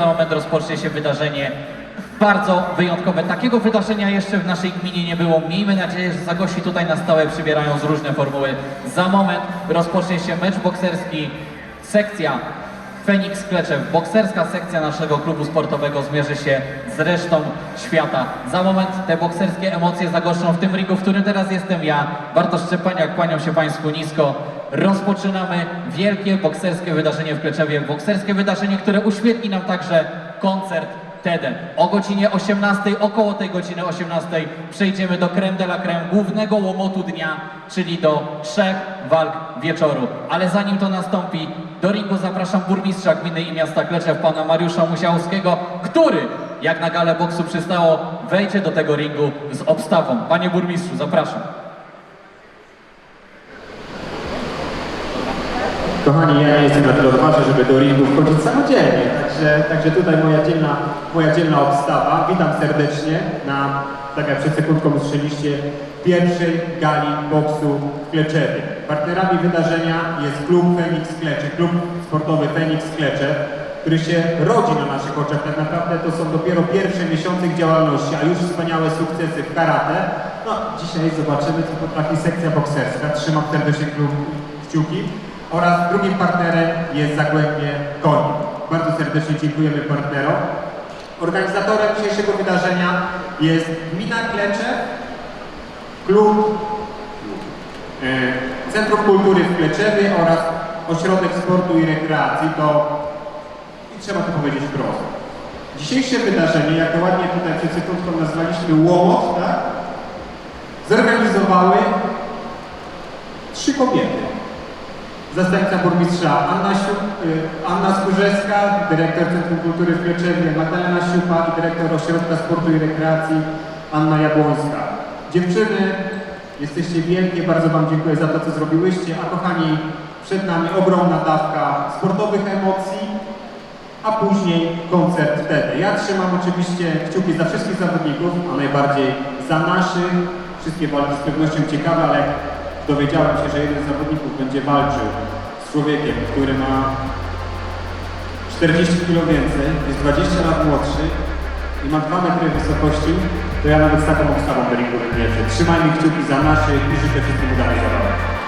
za moment rozpocznie się wydarzenie bardzo wyjątkowe. Takiego wydarzenia jeszcze w naszej gminie nie było. Miejmy nadzieję, że zagości tutaj na stałe przybierają z różne formuły. Za moment rozpocznie się mecz bokserski, sekcja Feniks Kleczew, bokserska sekcja naszego klubu sportowego zmierzy się z resztą świata. Za moment te bokserskie emocje zagoszczą w tym ringu, w którym teraz jestem ja, Bartosz Szczepaniak, kłaniam się Państwu nisko. Rozpoczynamy wielkie bokserskie wydarzenie w Kleczewie, bokserskie wydarzenie, które uświetli nam także koncert TED. O godzinie 18, około tej godziny 18 przejdziemy do creme de la creme, głównego łomotu dnia, czyli do trzech walk wieczoru. Ale zanim to nastąpi, do ringu zapraszam burmistrza gminy i miasta Kleczew, pana Mariusza Musiałowskiego, który, jak na galę boksu przystało, wejdzie do tego ringu z obstawą. Panie burmistrzu, zapraszam. Kochani, ja nie jestem na tyle odważny, żeby do ringu wchodzić samodzielnie, także, także tutaj moja dzielna, moja dzielna obstawa. Witam serdecznie na, tak jak przed sekundką usłyszeliście, pierwszej gali boksu w Kleczewie. Partnerami wydarzenia jest klub Fenix Klecze, klub sportowy Fenix Klecze, który się rodzi na naszych oczach. Tak naprawdę to są dopiero pierwsze miesiące ich działalności, a już wspaniałe sukcesy w karate. No, dzisiaj zobaczymy, co potrafi sekcja bokserska. Trzymam serdecznie klub kciuki oraz drugim partnerem jest Zagłębie Koni. Bardzo serdecznie dziękujemy partnerom. Organizatorem dzisiejszego wydarzenia jest Gmina Klecze, klub e, Centrum Kultury w Kleczewie oraz Ośrodek Sportu i Rekreacji. To i trzeba to powiedzieć wprost. Dzisiejsze wydarzenie, jak to ładnie tutaj przed sekundką nazwaliśmy łomot, tak? zorganizowały trzy kobiety zastępca burmistrza Anna, Siu, y, Anna Skórzewska, dyrektor Centrum Kultury w Kleczewie, Magdalena Siupa i dyrektor Ośrodka Sportu i Rekreacji Anna Jabłońska. Dziewczyny, jesteście wielkie, bardzo Wam dziękuję za to, co zrobiłyście, a kochani, przed nami ogromna dawka sportowych emocji, a później koncert wtedy. Ja trzymam oczywiście kciuki za wszystkich zawodników, a najbardziej za naszych. Wszystkie walki z pewnością ciekawe, ale dowiedziałem się, że jeden z zawodników będzie walczył z człowiekiem, który ma 40 kg więcej, jest 20 lat młodszy i ma 2 metry wysokości, to ja nawet z taką obstawą do ringu wybierzę. Trzymajmy kciuki za naszych i życzę wszystkim udanej zabawy.